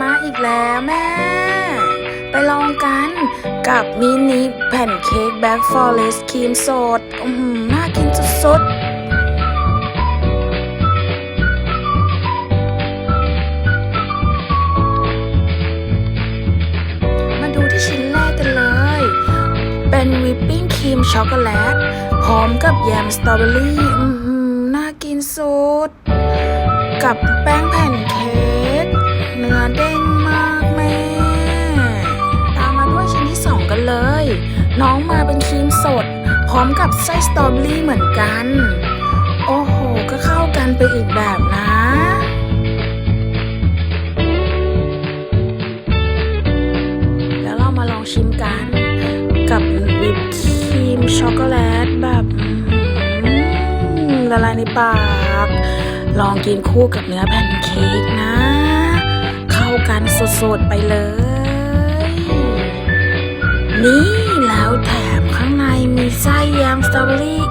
มาอีกแล้วแม่ ไปลองกันกับมินิแผ่นเค้กแบ็กฟอเรสครีมสดอืมน่ากินสุดๆมาดูที่ชิ้นแรกกันเลยเป็นวิปปิ้งครีมช็อกโกแลต พร้อมกับแยมสตรอเบอรี่อือหือน่ากินสุด กับแป้งแผ่น น้องมาเป็นครีมสด พร้อมกับไส้สตรอเบอรี่เหมือนกัน โอ้โห ก็เข้ากันไปอีกแบบนะแล้วเรามาลองชิมกัน กับวิปครีมช็อกโกแลตแบบละลายในปาก ลองกินคู่กับเนื้อแผ่นเค้กนะ เข้ากันสดๆไปเลย นี่ แ